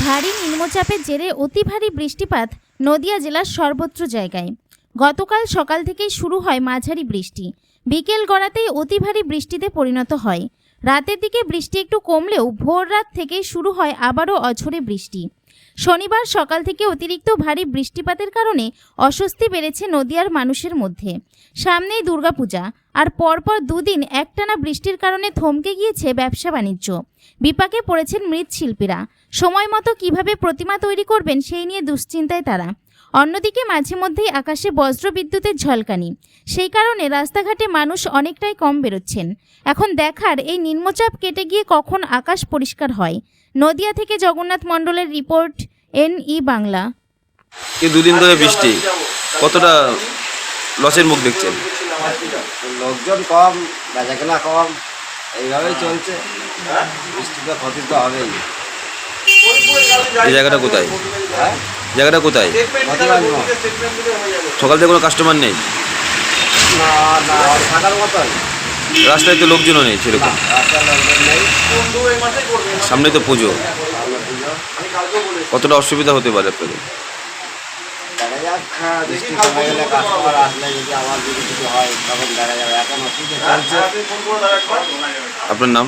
নিম্নচাপের জেরে অতি ভারী বৃষ্টিপাত নদিয়া জেলার সর্বত্র জায়গায়। গতকাল সকাল থেকেই শুরু হয় মাঝারি বৃষ্টি। বিকেল গড়াতেই অতি ভারী বৃষ্টিতে পরিণত হয়। রাতের দিকে বৃষ্টি একটু কমলেও ভোর রাত থেকেই শুরু হয় আবারও অঝরে বৃষ্টি। শনিবার সকাল থেকে অতিরিক্ত ভারী বৃষ্টিপাতের কারণে অস্বস্তি বেড়েছে নদিয়ার মানুষের মধ্যে। সামনেই দুর্গাপূজা, আর পরপর দুদিন একটানা বৃষ্টির কারণে থমকে গিয়েছে ব্যবসা বাণিজ্য। বিপাকে পড়েছেন মৃৎশিল্পীরা। সময় মতো কীভাবে প্রতিমা তৈরি করবেন সেই নিয়ে দুশ্চিন্তায় তারা। অন্যদিকে মাঝে মধ্যেই আকাশে বজ্র বিদ্যুতের ঝলকানি। সেই কারণে রাস্তাঘাটে মানুষ অনেকটাই কম বেরোচ্ছেন। এখন দেখার এই নিম্নচাপ কেটে গিয়ে কখন আকাশ পরিষ্কার হয়? নদিয়া থেকে জগন্নাথ মণ্ডলের রিপোর্ট এন ই বাংলা। এই দুদিন ধরে বৃষ্টি। কতটা লসের মুখ দেখছেন? লোকজন কম বেচাকেনা কম এইভাবেই চলছে। বৃষ্টিতে ক্ষতি তো হবেই। এই জায়গাটা কোথায়? হ্যাঁ? জায়গাটা কোথায়? সকাল থেকে কোনো কাস্টমার নেই? রাস্তায় তো লোকজনও নেই সেরকম। সামনে তো পুজো। কতটা অসুবিধা হতে পারে আপনাদের? আপনার নাম?